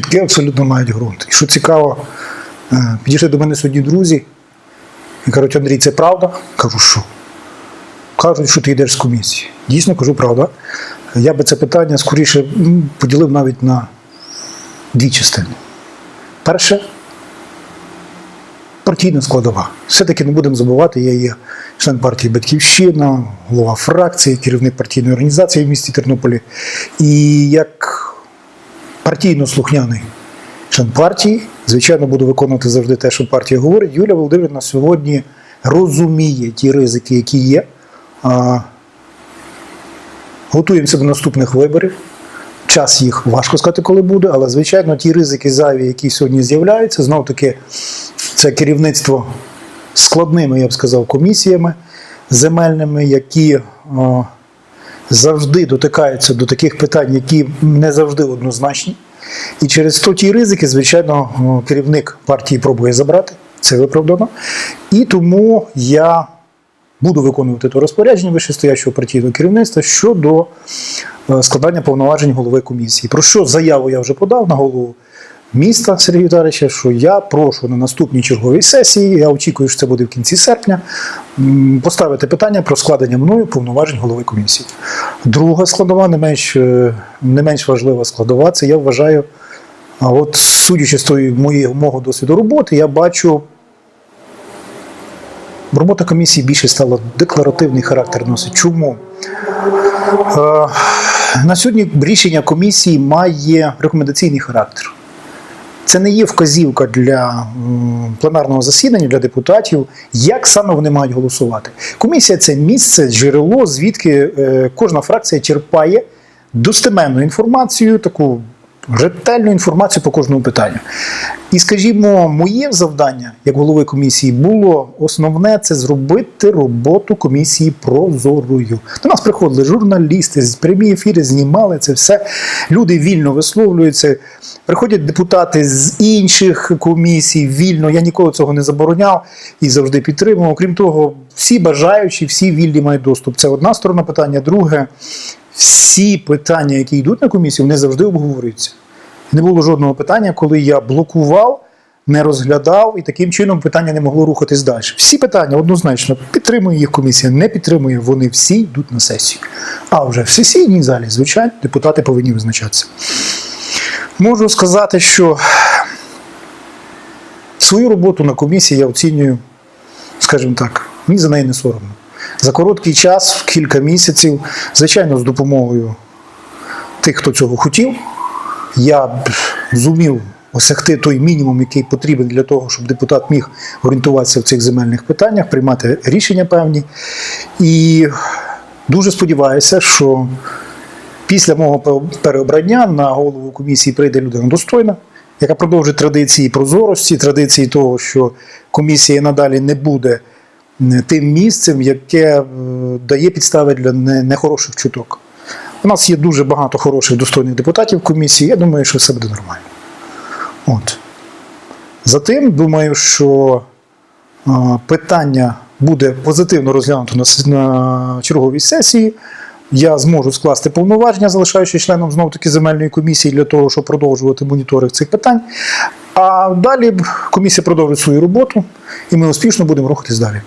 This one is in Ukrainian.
чутки абсолютно мають ґрунт. І що цікаво, е, підійшли до мене сьогодні друзі і кажуть, Андрій, це правда? Кажу, що? Кажуть, що ти йдеш з комісії. Дійсно, кажу, правда. Я би це питання скоріше поділив навіть на дві частини. Перше, партійна складова. Все-таки не будемо забувати, я є член партії Батьківщина, голова фракції, керівник партійної організації в місті Тернополі. І як партійно слухняний член партії, звичайно, буду виконувати завжди те, що партія говорить. Юлія Володимирівна сьогодні розуміє ті ризики, які є. А, Готуємося до наступних виборів. Час їх важко сказати, коли буде, але звичайно, ті ризики зайві, які сьогодні з'являються, знов таки це керівництво складними, я б сказав, комісіями земельними, які о, завжди дотикаються до таких питань, які не завжди однозначні. І через то ті ризики, звичайно, керівник партії пробує забрати, це виправдано. І тому я буду виконувати то розпорядження вищестоячого партійного керівництва щодо е, складання повноважень голови комісії. Про що заяву я вже подав на голову міста Сергія Віталійовича, що я прошу на наступній черговій сесії, я очікую, що це буде в кінці серпня, поставити питання про складення мною повноважень голови комісії. Друга складова, не менш, е, не менш важлива складова, це я вважаю. А от судячи з тої моєї мого досвіду роботи, я бачу Робота комісії більше стала декларативний характер носить. Чому? Е, на сьогодні рішення комісії має рекомендаційний характер. Це не є вказівка для пленарного засідання для депутатів, як саме вони мають голосувати. Комісія це місце, джерело, звідки е, кожна фракція черпає достеменну інформацію, таку ретельну інформацію по кожному питанню. І, скажімо, моє завдання як голови комісії було основне це зробити роботу комісії прозорою. До нас приходили журналісти, з прямі ефіри знімали це все. Люди вільно висловлюються. Приходять депутати з інших комісій вільно. Я ніколи цього не забороняв і завжди підтримував. Крім того, всі бажаючі, всі вільні мають доступ. Це одна сторона питання. Друге, всі питання, які йдуть на комісію, вони завжди обговорюються. Не було жодного питання, коли я блокував, не розглядав, і таким чином питання не могло рухатись далі. Всі питання однозначно підтримує їх комісія, не підтримує, вони всі йдуть на сесію. А вже в сесійній залі, звичайно, депутати повинні визначатися. Можу сказати, що свою роботу на комісії я оцінюю, скажімо так, мені за неї не соромно. За короткий час, в кілька місяців, звичайно, з допомогою тих, хто цього хотів, я б зумів осягти той мінімум, який потрібен для того, щоб депутат міг орієнтуватися в цих земельних питаннях, приймати рішення певні. І дуже сподіваюся, що після мого переобрання на голову комісії прийде людина достойна, яка продовжить традиції прозорості, традиції того, що комісія надалі не буде е, тим місцем, яке е, дає підстави для нехороших чуток. У нас є дуже багато хороших достойних депутатів в комісії. Я думаю, що все буде нормально. От. Затим, думаю, що питання буде позитивно розглянуто на, черговій сесії. Я зможу скласти повноваження, залишаючись членом знов таки земельної комісії для того, щоб продовжувати моніторинг цих питань. А далі комісія продовжить свою роботу, і ми успішно будемо рухатись далі.